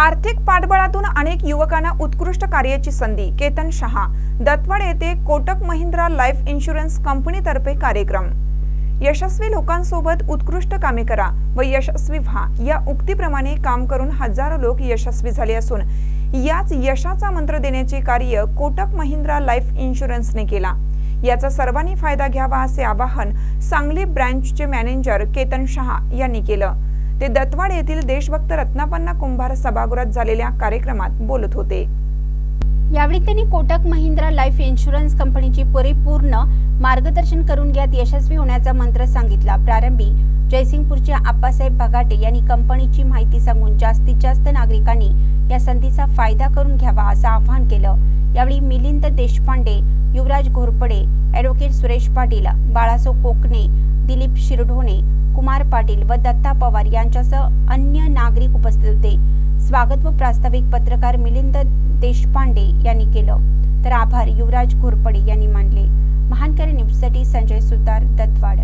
आर्थिक पाठबळातून अनेक युवकांना उत्कृष्ट कार्याची संधी. केतन शहा दत्तवाड येथे कोटक महिंद्रा लाईफ इन्शुरन्स कंपनीतर्फे कार्यक्रम. यशस्वी लोकांसोबत उत्कृष्ट कामे करा व यशस्वी व्हा. या उक्तीप्रमाणे काम करून हजारो लोक यशस्वी झाले असून याच यशाचा मंत्र देण्याचे कार्य कोटक महिंद्रा लाईफ इन्शुरन्सने केला. याचा सर्वांनी फायदा घ्यावा असे आवाहन सांगली ब्रँचचे मॅनेजर केतन शहा यांनी केलं. ते दत्तवाड येथील देशभक्त रत्नापन्ना कुंभार सभागृहात झालेल्या कार्यक्रमात बोलत होते. यावेळी त्यांनी कोटक महिंद्रा लाईफ इन्शुरन्स कंपनीची परिपूर्ण मार्गदर्शन करून घ्यात यशस्वी होण्याचा मंत्र सांगितला. प्रारंभी जयसिंगपूरचे आप्पासाहेब बगाटे यांनी कंपनीची माहिती सांगून जास्तीत जास्त नागरिकांनी या संधीचा फायदा करून घ्यावा असं आवाहन केलं. यावेळी मिलिंद देशपांडे युवराज घोरपडे ॲडव्होकेट सुरेश पाटील बाळासो कोकणे दिलीप शिरढोणे कुमार पाटील व दत्ता पवार यांच्यासह अन्य नागरिक उपस्थित होते. स्वागत व प्रास्ताविक पत्रकार मिलिंद देशपांडे यांनी केलं. तर आभार युवराज घोरपडे यांनी मानले. महानकरी न्यूजसाठी संजय सुतार दत्तवाड.